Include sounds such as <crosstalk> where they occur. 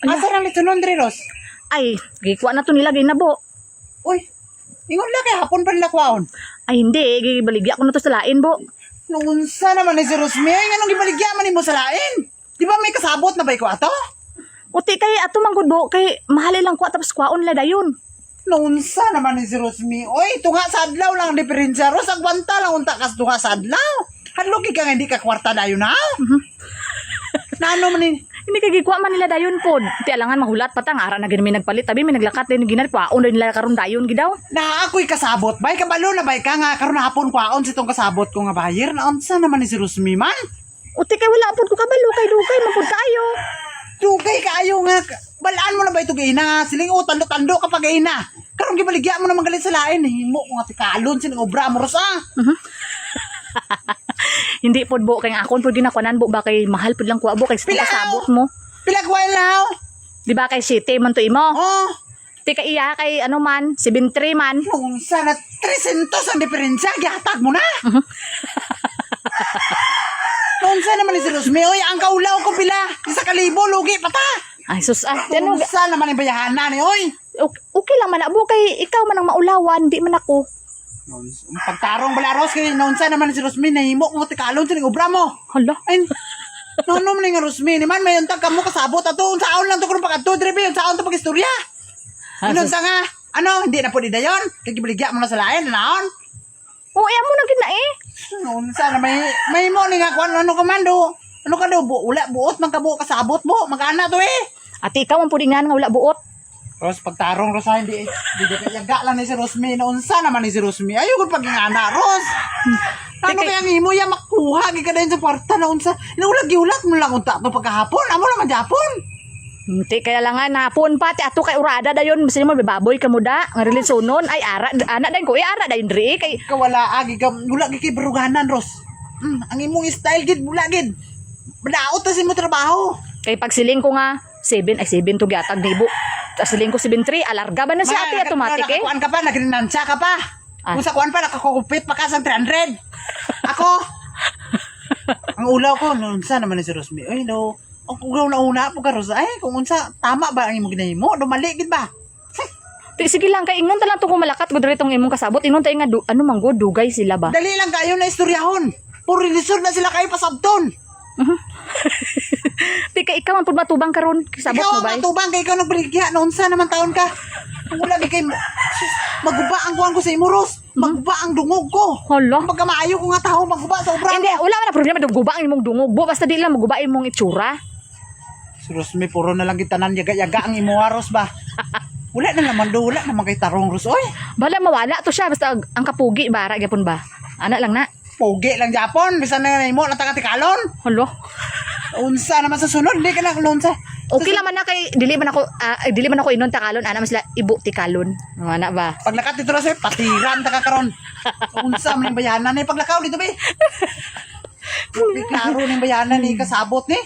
Asa ra litunon diri Ros? Ay, gikuha na to nila ginabo. Uy, ingon lang kay hapon pa nila kwaon. Ay hindi, gibaligya ko na to sa lain bo. Nung unsa naman ni si Rosmi, ay anong gibaligya man nimo sa lain? Di ba may kasabot na ba ko ato? Uti kay ato manggod bo kay mahal lang ko tapos kuhaon la dayon. Nung unsa naman ni si Rosmi, oy, tunga sa adlaw lang ang diferensya. Ros, agwanta lang unta kas tunga sa adlaw. Hadlogi ka nga hindi ka kwarta dayo na. na ano man ni, Hindi kay gikuha man nila dayon pod. Ti alangan mahulat pa ta nga ara na gid nagpalit tabi may naglakat din ginar kuhaon din nila karon dayon gidaw. na ako'y kasabot. Bay, kabalo na bay ka nga, karon hapon kwaon si tong kasabot ko nga bayer. Na unsa naman ni si Rosmi man? Uti kay wala pod ko kabalo kay dugay mapud kayo. Dugay kaayo nga. Balaan mo na ba ito ina? Siling o, tando-tando kapag ina. Karong gibaligya mo naman galit sa lain. Himo ko nga tikalon sining obra mo ros ah. <laughs> Hindi pod bo kay akon pod ginakuanan bo ba kay mahal pod lang kuha bo kay sa Pilaw! kasabot mo. Pilagway lao. Di ba kay city man to imo? Oh, Ti kay iya kay ano man, 73 man. nung sana 300 ang diferensya, gihatag mo na. <laughs> Nung sana naman ni si Rosme, oy, ang kaulaw ko pila. Isa kalibo, lugi pata. Ay sus ah, ano, Nung sana naman yung bayahanan ni, oy. okay, okay lang man abo kay ikaw man ang maulawan, di man ako. Nung pagtarong bala Ros, kaya nung sana naman si Rosme, nahimo ko tikalon sining obra mo. Hala. Ay, no, no, man nga Rosme, ni man, may untag ka mo kasabot ato, unsaon lang to kung pagkadto, dribe, unsaon to pag-istorya. Ah, Ano sa nga, ano, hindi na po di dayon, kagibaligya mo na sa lain, naon. Oh, iya mo na gid na eh. Noon sana may may mo ni nga kung ano komando. Ano ka daw bu wala buot man ka bu kasabot mo magana to eh. Ati ikaw ang pudingan nga wala buot. Ros pagtarong Ros ha, hindi hindi ka yaga lang ni si Rosmi noon sa naman ni si Rosmi. Ayo ko pagingana Ros. Ano kaya ang imo ya makuha gi ka din sa kwarta noon sa inulag giulat mo lang unta to pagkahapon. Amo naman japon. Hindi kaya lang nga napon pati ato kay urada dayon bisan mo baboy ka muda nga relisyonon ay ara ana dayon ko ay ara dayon diri kay Kawala agi ka wala gi kay baruganan Ros. Mm, ang imong style gid wala gid. Badaot ta si mo trabaho. kay pagsiling ko nga 7 ay 7 to giatag nibo. Tas siling ko 73 alarga ba na si ate automatic eh. Nakakuan ka pa, nagrinansya ka pa. Ah. Kung sa kuan pa, nakakukupit pa ka sa 300. Ako, ang ulaw ko, noon sa naman ni si Rosmi. Ay, no. Ang ulaw na una po ka, Rosa. Ay, kung unsa, tama ba ang imong ginahimo? Dumali, gid ba? <laughs> Sige lang kay ingnon ta lang to kung malakat gud tong imong kasabot ingnon tayo nga ano man dugay sila ba. Dali lang kayo na istoryahon. Puro na sila kayo pasabton. Ti <laughs> kay ikaw pud matubang karon kasabot ikaw mo ang ba? matubang, kay ikaw nagbaligya. Noon sa naman taon ka. Wala, di kay... Maguba ang kuhan ko sa imo, Ros. Maguba ang dungog ko. Hala. Pagka maayo ko nga tao, maguba sa obra. Hindi, wala man na problema duguba ang imong dungog. Bo, basta di lang maguba imong itsura. Si Rosmi, puro na lang gitanan, yaga-yaga ang imuwaros ba? <laughs> Wala na naman do, wala naman kay tarong Ros. Oy, Bala mawala to siya basta ang ang kapugi bara gyapon ba. Ana lang na. pogi lang Japon, bisan na mo na taga tikalon. Hala. Unsa naman sa sunod, hindi ka na unsa. Okay lang man na kay dili man ako ah, ay, dili man ako inon takalon ana mas la ibu tikalon. Ana ba? Paglakat dito Ros, eh, patiran ta ka karon. Unsa man yung bayanan ni paglakaw dito be. <laughs> Di klaro ni bayanan ni kasabot ni.